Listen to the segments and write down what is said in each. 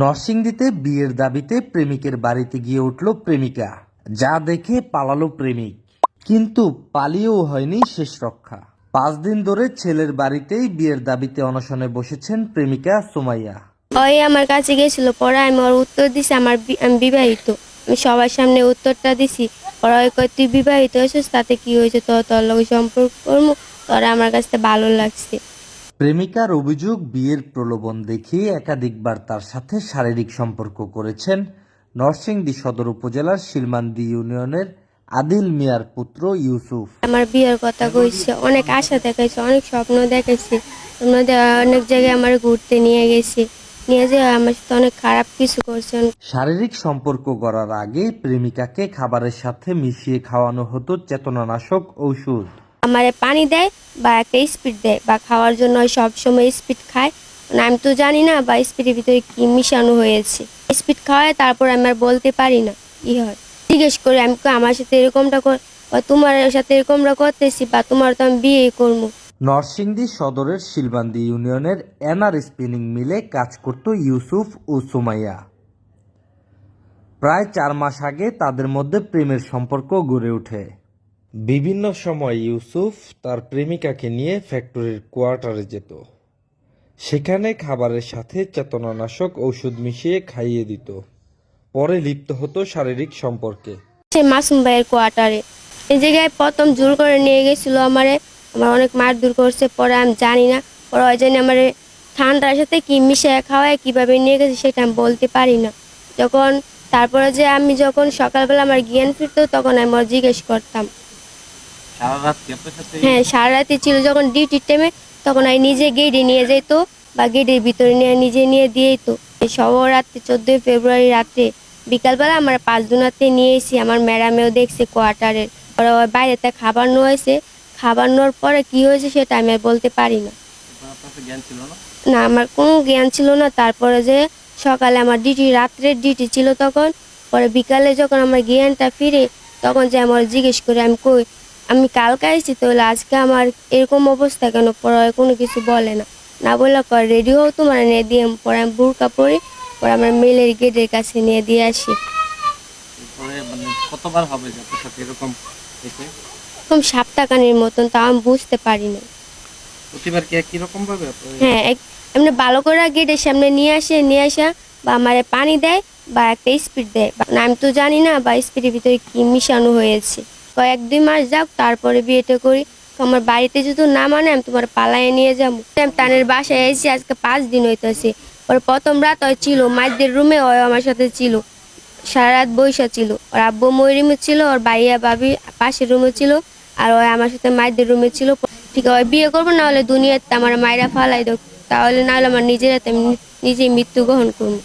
নরসিংদীতে বিয়ের দাবিতে প্রেমিকের বাড়িতে গিয়ে উঠল প্রেমিকা। যা দেখে পালালো প্রেমিক। কিন্তু পালিয়েও হয়নি শেষ রক্ষা। পাঁচ দিন ধরে ছেলের বাড়িতেই বিয়ের দাবিতে অনশনে বসেছেন প্রেমিকা সুমাইয়া। ওই আমার কাছে গেছিল, পরে আমি ওর উত্তর দিছি, আমার আমি বিবাহিত। আমি সবার সামনে উত্তরটা দিছি, পরে ওই কয়, তুই বিবাহিত হয়েছিস? তাতে কি হয়েছে? তোর তোর লোক সম্পর্ক করব, তোর আমার কাছে ভালো লাগছে। প্রেমিকার অভিযোগ বিয়ের প্রলোভন দেখিয়ে একাধিকবার তার সাথে শারীরিক সম্পর্ক করেছেন নরসিংদী সদর উপজেলার শিলমান্দি ইউনিয়নের আদিল মিয়ার পুত্র ইউসুফ। আমার বিয়ের কথা কইছে অনেক আশা দেখাইছে অনেক স্বপ্ন দেখাইছে। অনেক জায়গায় আমার ঘুরতে নিয়ে গেছে। নিয়ে যে আমার সাথে অনেক খারাপ কিছু করছেন শারীরিক সম্পর্ক করার আগে প্রেমিকাকে খাবারের সাথে মিশিয়ে খাওয়ানো হতো চেতনানাশক ঔষধ। আমারে পানি দেয় বা একটা স্পিড দেয়, বা খাওয়ার জন্য সব সময় স্পিড খায়। মানে আমি তো জানি না বা স্পিডের ভিতরে কি মিশানো হয়েছে। স্পিড খাওয়ায় তারপর আমি আর বলতে পারি না কি হয়। জিজ্ঞেস করি, আমি আমার সাথে এরকমটা কর, বা তোমার সাথে এরকমটা করতেছি, বা তোমার তো আমি বিয়ে করব। নরসিংদী সদরের শিলবান্দি ইউনিয়নের এনআর স্পিনিং মিলে কাজ করত ইউসুফ ও সুমাইয়া। প্রায় চার মাস আগে তাদের মধ্যে প্রেমের সম্পর্ক গড়ে ওঠে। বিভিন্ন সময় ইউসুফ তার প্রেমিকাকে নিয়ে ফ্যাক্টরির কোয়ার্টারে যেত। সেখানে খাবারের সাথে চেতনানাশক ঔষধ মিশিয়ে খাইয়ে দিত। পরে লিপ্ত হতো শারীরিক সম্পর্কে। সে মাসুম ভাইয়ের কোয়ার্টারে। এই জায়গায় প্রথম জোর করে নিয়ে গেছিল আমারে। আমার অনেক মার দূর করছে, পরে আমি জানি না। পরে ওই জন্য আমার ঠান্ডার সাথে কি মিশিয়ে খাওয়ায়, কীভাবে নিয়ে গেছে সেটা আমি বলতে পারি না। যখন, তারপরে যে আমি যখন সকালবেলা আমার জ্ঞান ফিরতো, তখন আমি জিজ্ঞেস করতাম সারা রাত কি আপনার সাথে হ্যাঁ সারা রাতে ছিল যখন ডিউটির টাইমে তখন আমি নিজে নিয়ে যেত বা ভিতরে নিয়ে নিজে নিয়ে দিয়েই তো সব রাত্রে চোদ্দোই ফেব্রুয়ারি রাত্রে বিকালবেলা আমার পাঁচ দুনাতে নিয়ে এসেছি আমার ম্যাডামেও দেখছে কোয়ার্টারের ওরা বাইরেতে খাবার নিয়েছে খাবার নেওয়ার পরে কি হয়েছে সেটা আমি আর বলতে পারি না। না? আমার কোনো জ্ঞান ছিল না। তারপরে যে সকালে আমার ডিউটি রাত্রের ডিউটি ছিল তখন পরে বিকালে যখন আমার জ্ঞানটা ফিরে তখন যে আমার জিজ্ঞেস করে আমি কই আমি কালকে আসছি তাহলে আজকে আমার এরকম অবস্থা কেন? ওরা কোনো কিছু বলে না। না বললে কর রেডি হও তোমার নিয়ে দিয়ে পরে আমি বুড়কা পরি পরে আমার মেলের গেটের কাছে নিয়ে দিয়ে আসি। মানে কতবার হবে সাথে এরকম এরকম সাপ্তাকানির মতন তাও আমি বুঝতে পারি না প্রতিবার কি একই রকম ভাবে হ্যাঁ এমনি ভালো করে গেটের সামনে নিয়ে আসে নিয়ে আসা বা আমারে পানি দেয় বা একটা স্পিড দেয়। না, আমি তো জানি না বা স্পিডের ভিতরে কি মিশানো হয়েছে। কয়েক দুই মাস যাক, তারপরে বিয়েটা করি। তো আমার বাড়িতে যদি না মানে আমি তোমার পালায় নিয়ে যাব। তানের বাসায় এসেছি আজকে পাঁচ দিন হইতেছে। ওর প্রথম রাত ওই ছিল মাঝদের রুমে ওই আমার সাথে ছিল। সারা রাত বৈশা ছিল। ওর আব্বু মই রুমে ছিল, ওর ভাইয়া ভাবি পাশের রুমে ছিল, আর ওই আমার সাথে মায়েদের রুমে ছিল। ঠিক ওই বিয়ে করব, না হলে দুনিয়াতে আমার মায়েরা ফালাই দেব। তাহলে না হলে আমার নিজের হাতে আমি নিজেই মৃত্যু গ্রহণ করব।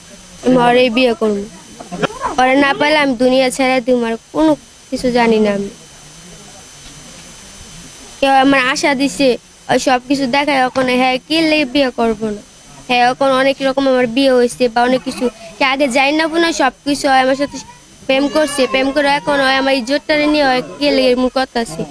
আমি ওরে বিয়ে করব। ওরে না পাইলে আমি দুনিয়া ছেড়ে দিব, আর কোনো কিছু জানি না আমি। কেউ আমার আশা দিছে ওই সব কিছু দেখায় এখন হ্যাঁ কে লেগে বিয়ে করব না? হ্যাঁ এখন অনেক রকম আমার বিয়ে হয়েছে বা অনেক কিছু। কে আগে যাই না বোনা সব কিছু হয় আমার সাথে প্রেম করছে, প্রেম করে এখন হয় আমার ইজ্জতটা নিয়ে হয় কে লেগে মুখ করতেছে